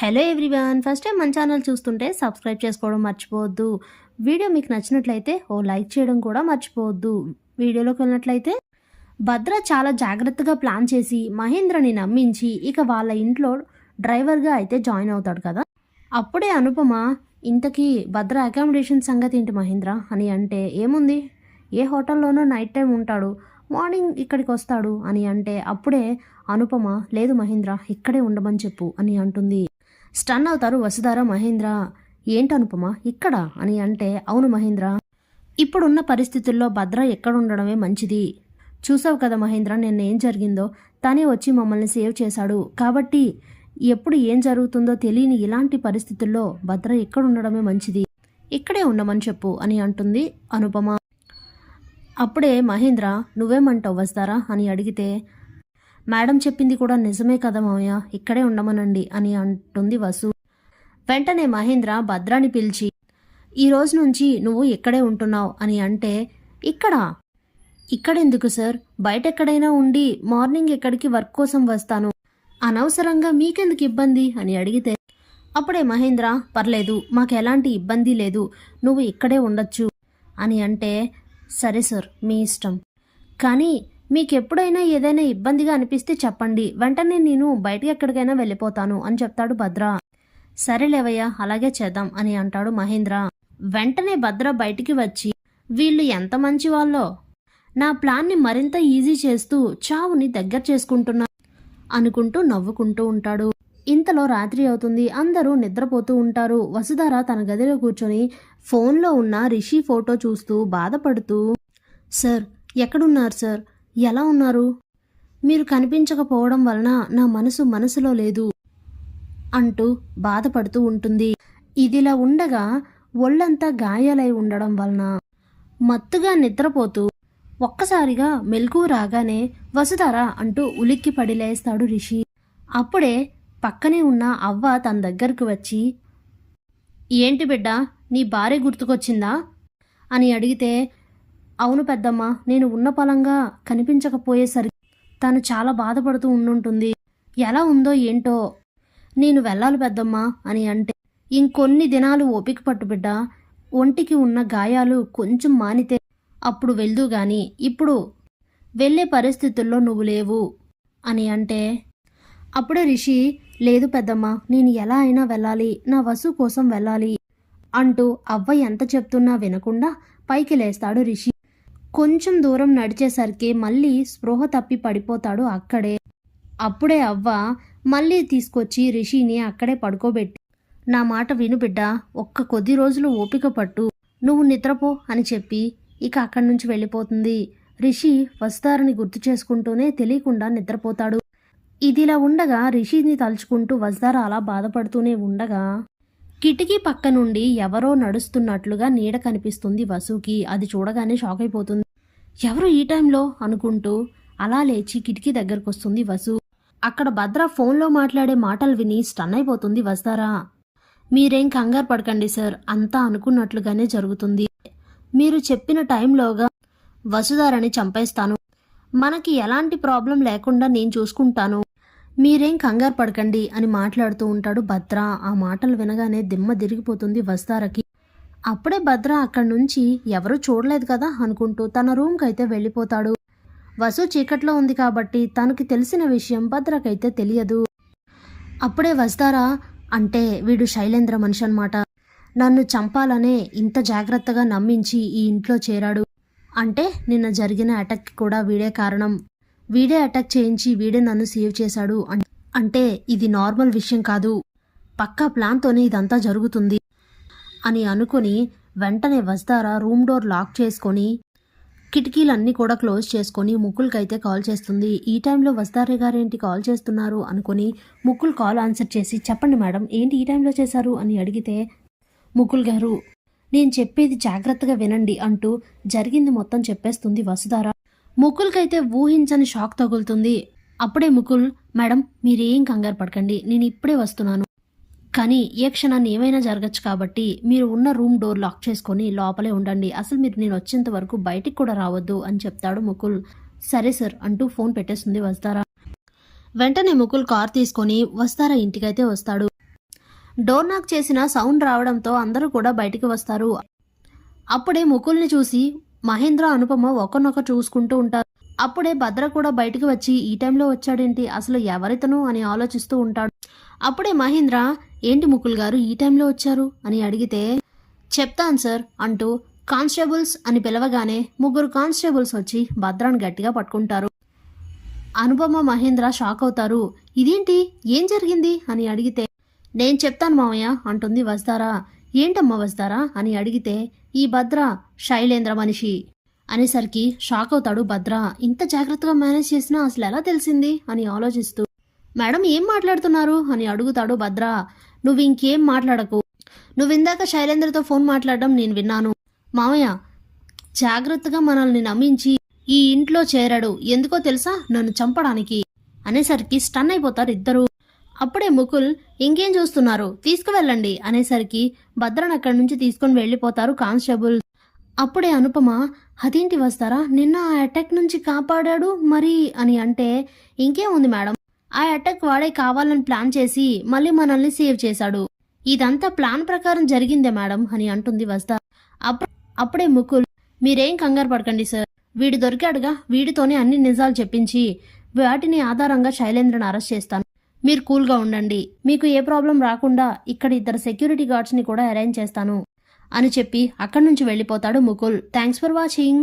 Hello everyone first time మన channel చూస్తుంటే subscribe చేసుకోవడం మర్చిపోవద్దు. వీడియో మీకు నచ్చినట్లయితే ఓ లైక్ చేయడం కూడా మర్చిపోవద్దు. వీడియోలోకి వెళ్ళినట్లయితే భద్ర చాలా జాగ్రత్తగా ప్లాన్ చేసి మహేంద్రని నమ్మించి ఇక వాళ్ళ ఇంట్లో డ్రైవర్గా అయితే జాయిన్ అవుతాడు కదా. అప్పుడే అనుపమ ఇంతకీ భద్ర అకామిడేషన్ సంగతి ఏంటి మహేంద్ర? అని అంటే ఏముంది? ఏ హోటల్లోనో నైట్ టైం ఉంటాడు. మార్నింగ్ ఇక్కడికి వస్తాడు. అని అంటే అప్పుడే అనుపమ లేదు మహేంద్ర ఇక్కడే ఉండమని చెప్పు అని అంటుంది. స్టన్ అవుతారు వసుధార మహేంద్ర. ఏంటి అనుపమ ఇక్కడ? అని అంటే అవును మహేంద్ర. ఇప్పుడున్న పరిస్థితుల్లో భద్ర ఎక్కడ ఉండడమే మంచిది. చూసావు కదా మహేంద్ర నిన్న ఏం జరిగిందో? తనే వచ్చి మమ్మల్ని సేవ్ చేశాడు. కాబట్టి ఎప్పుడు ఏం జరుగుతుందో తెలియని ఇలాంటి పరిస్థితుల్లో భద్ర ఎక్కడ ఉండడమే మంచిది. ఇక్కడే ఉండమని చెప్పు అని అంటుంది అనుపమ. అప్పుడే మహేంద్ర నువ్వేమంటావు వస్తారా అని అడిగితే మేడం చెప్పింది కూడా నిజమే కదా మామయ్య ఇక్కడే ఉండమనండి అని అంటుంది వసు. వెంటనే మహేంద్ర భద్రాని పిలిచి ఈ రోజు నుంచి నువ్వు ఇక్కడే ఉంటున్నావు అని అంటే ఇక్కడ? ఇక్కడెందుకు సార్? బయట ఎక్కడైనా ఉండి మార్నింగ్ ఎక్కడికి వర్క్ కోసం వస్తాను. అనవసరంగా మీకెందుకు ఇబ్బంది? అని అడిగితే అప్పుడే మహేంద్ర పర్లేదు మాకు ఎలాంటి ఇబ్బంది లేదు నువ్వు ఇక్కడే ఉండొచ్చు అని అంటే సరే సార్ మీ ఇష్టం. కానీ మీకు ఎప్పుడైనా ఏదైనా ఇబ్బందిగా అనిపిస్తే చెప్పండి. వెంటనే నేను బయటకు ఎక్కడికైనా వెళ్ళిపోతాను అని చెప్తాడు భద్ర. సరేలేవయ్యా అలాగే చేద్దాం అని అంటాడు మహేంద్ర. వెంటనే భద్ర బయటికి వచ్చి వీళ్ళు ఎంత మంచి వాళ్ళో నా ప్లాన్ని మరింత ఈజీ చేస్తూ చావుని దగ్గర చేసుకుంటున్నా అనుకుంటూ నవ్వుకుంటూ ఉంటాడు. ఇంతలో రాత్రి అవుతుంది. అందరూ నిద్రపోతూ ఉంటారు. వసుధార తన గదిలో కూర్చొని ఫోన్లో ఉన్న రిషి ఫోటో చూస్తూ బాధపడుతూ సార్ ఎక్కడున్నారు సార్? ఎలా ఉన్నారు? మీరు కనిపించకపోవడం వలన నా మనసు మనసులో లేదు అంటూ బాధపడుతూ ఉంటుంది. ఇదిలా ఉండగా ఒళ్ళంతా గాయాలై ఉండడం వలన మత్తుగా నిద్రపోతూ ఒక్కసారిగా మెలకు రాగానే వసుధార అంటూ ఉలిక్కి పడి లేస్తాడు రిషి. అప్పుడే పక్కనే ఉన్న అవ్వ తన దగ్గరకు వచ్చి ఏంటి బిడ్డ నీ భార్య గుర్తుకొచ్చిందా? అని అడిగితే అవును పెద్దమ్మ నేను ఉన్న పొలంగా కనిపించకపోయేసరికి తను చాలా బాధపడుతూ ఉండుంటుంది. ఎలా ఉందో ఏంటో? నేను వెళ్ళాలి పెద్దమ్మ అని అంటే ఇంకొన్ని దినాలు ఓపిక పట్టు బిడ్డ ఒంటికి ఉన్న గాయాలు కొంచెం మానితే అప్పుడు వెళ్దు గాని ఇప్పుడు వెళ్ళే పరిస్థితుల్లో నువ్వు లేవు అని అంటే అప్పుడే రిషి లేదు పెద్దమ్మ నేను ఎలా అయినా వెళ్ళాలి నా వసు కోసం వెళ్ళాలి అంటూ అవ్వ ఎంత చెప్తున్నా వినకుండా పైకి లేస్తాడు రిషి. కొంచెం దూరం నడిచేసరికి మళ్ళీ స్పృహ తప్పి పడిపోతాడు అక్కడే. అప్పుడే అవ్వ మళ్ళీ తీసుకొచ్చి రిషిని అక్కడే పడుకోబెట్టి నా మాట విను బిడ్డ ఒక్క కొద్ది రోజులు ఓపిక పట్టు. నువ్వు నిద్రపో అని చెప్పి ఇక అక్కడి నుంచి వెళ్ళిపోతుంది. రిషి వస్తారని గుర్తు చేసుకుంటూనే తెలియకుండా నిద్రపోతాడు. ఇదిలా ఉండగా రిషిని తలుచుకుంటూ వస్తార అలా బాధపడుతూనే ఉండగా కిటికీ పక్క నుండి ఎవరో నడుస్తున్నట్లుగా నీడ కనిపిస్తుంది వసుకి. అది చూడగానే షాక్ అయిపోతుంది. ఎవరు ఈ టైంలో? అనుకుంటూ అలా లేచి కిటికీ దగ్గరకు వస్తుంది వసు. అక్కడ భద్ర ఫోన్లో మాట్లాడే మాటలు విని స్టన్ అయిపోతుంది వస్తారా? మీరేం కంగారు పడకండి సార్. అంతా అనుకున్నట్లుగానే జరుగుతుంది. మీరు చెప్పిన టైంలోగా వసుధారని చంపేస్తాను. మనకి ఎలాంటి ప్రాబ్లం లేకుండా నేను చూసుకుంటాను. మీరేం కంగారు పడకండి అని మాట్లాడుతూ ఉంటాడు భద్ర. ఆ మాటలు వినగానే దిమ్మ తిరిగిపోతుంది వస్తారకి. అప్పుడే భద్ర అక్కడి నుంచి ఎవరూ చూడలేదు కదా అనుకుంటూ తన రూమ్కి అయితే వెళ్ళిపోతాడు. వసు చీకట్లో ఉంది కాబట్టి తనకి తెలిసిన విషయం భద్రకైతే తెలియదు. అప్పుడే వస్తారా? అంటే వీడు శైలేంద్ర మనిషి అనమాట నన్ను చంపాలనే ఇంత జాగ్రత్తగా నమ్మించి ఈ ఇంట్లో చేరాడు. అంటే నిన్న జరిగిన అటాక్కి కూడా వీడే కారణం. వీడే అటాక్ చేయించి వీడే నన్ను సేవ్ చేశాడు అంటే ఇది నార్మల్ విషయం కాదు. పక్కా ప్లాన్తోనే ఇదంతా జరుగుతుంది అని అనుకుని వెంటనే వస్తారా రూమ్ డోర్ లాక్ చేసుకొని కిటికీలన్నీ కూడా క్లోజ్ చేసుకొని ముక్కులకైతే కాల్ చేస్తుంది. ఈ టైంలో వస్తారే గారేంటి కాల్ చేస్తున్నారు అనుకుని ముక్కులు కాల్ ఆన్సర్ చేసి చెప్పండి మేడం ఏంటి ఈ టైంలో చేశారు అని అడిగితే ముకుల్ గారు నేను చెప్పేది జాగ్రత్తగా వినండి అంటూ జరిగింది మొత్తం చెప్పేస్తుంది వసుధార. ముకుల్కైతే ఊహించని షాక్ తగులుతుంది. అప్పుడే ముకుల్ మేడం మీరేం కంగారు పడకండి నేను ఇప్పుడే వస్తున్నాను. కానీ ఏ క్షణాన్ని ఏమైనా జరగచ్చు కాబట్టి మీరు ఉన్న రూమ్ డోర్ లాక్ చేసుకొని లోపలే ఉండండి. అసలు మీరు నేను వచ్చేంత వరకు బయటికి కూడా రావద్దు అని చెప్తాడు ముకుల్. సరే సార్ అంటూ ఫోన్ పెట్టేస్తుంది వస్తారా. వెంటనే ముకుల్ కార్ తీసుకొని వస్తారా ఇంటికైతే వస్తాడు. డోర్ నాక్ చేసిన సౌండ్ రావడంతో అందరూ కూడా బయటికి వస్తారు. అప్పుడే ముకుల్ని చూసి మహేంద్ర అనుపమ ఒకరినొకరు చూసుకుంటూ ఉంటారు. అప్పుడే భద్ర కూడా బయటికి వచ్చి ఈ టైంలో వచ్చాడేంటి? అసలు ఎవరితను? అని ఆలోచిస్తూ ఉంటాడు. అప్పుడే మహేంద్ర ఏంటి ముకుల్ గారు ఈ టైంలో వచ్చారు? అని అడిగితే చెప్తాను సార్ అంటూ కానిస్టేబుల్స్ అని పిలవగానే ముగ్గురు కానిస్టేబుల్స్ వచ్చి భద్రాన్ని గట్టిగా పట్టుకుంటారు. అనుపమ మహేంద్ర షాక్ అవుతారు. ఇదేంటి? ఏం జరిగింది? అని అడిగితే నేను చెప్తాను మామయ్య అంటుంది వస్తారా. ఏంటమ్మా వస్తారా? అని అడిగితే ఈ భద్ర శైలేంద్ర మనిషి. అనేసరికి షాక్ అవుతాడు భద్ర. ఇంత జాగ్రత్తగా మేనేజ్ చేసినా అసలు ఎలా తెలిసింది? అని ఆలోచిస్తూ. మేడం ఏం మాట్లాడుతున్నారు? అని అడుగుతాడు భద్ర. నువ్వు ఇంకేం మాట్లాడకు. నువ్వు ఇందాక శైలేంద్రతో ఫోన్ మాట్లాడడం నేను విన్నాను. మామయ్య జాగ్రత్తగా మనల్ని నమ్మించి ఈ ఇంట్లో చేరాడు. ఎందుకో తెలుసా? నన్ను చంపడానికి. అనేసరికి స్టన్ అయిపోతారు ఇద్దరు. అప్పుడే ముకుల్ ఇంకేం చూస్తున్నారు? తీసుకువెళ్ళండి అనేసరికి భద్రన్ అక్కడి నుంచి తీసుకొని వెళ్ళిపోతారు కానిస్టేబుల్. అప్పుడే అనుపమ అదేంటి వస్తారా? నిన్న ఆ అటాక్ నుంచి కాపాడాడు మరి అని అంటే ఇంకేముంది మేడం? ఆ అటాక్ వాడే కావాలని ప్లాన్ చేసి మళ్ళీ మనల్ని సేవ్ చేశాడు. ఇదంతా ప్లాన్ ప్రకారం జరిగిందే మేడం అని అంటుంది వస్తా. అప్పుడే ముకుల్ మీరేం కంగారు పడకండి సార్. వీడు దొరికాడుగా. వీడితోనే అన్ని నిజాలు చెప్పించి వాటిని ఆధారంగా శైలేంద్రను అరెస్ట్ చేస్తాను. మీరు కూల్గా ఉండండి. మీకు ఏ ప్రాబ్లం రాకుండా ఇక్కడ ఇద్దరు సెక్యూరిటీ గార్డ్స్ని కూడా అరేంజ్ చేస్తాను. అని చెప్పి అక్కడి నుంచి వెళ్ళిపోతాడు ముకుల్. Thanks for watching.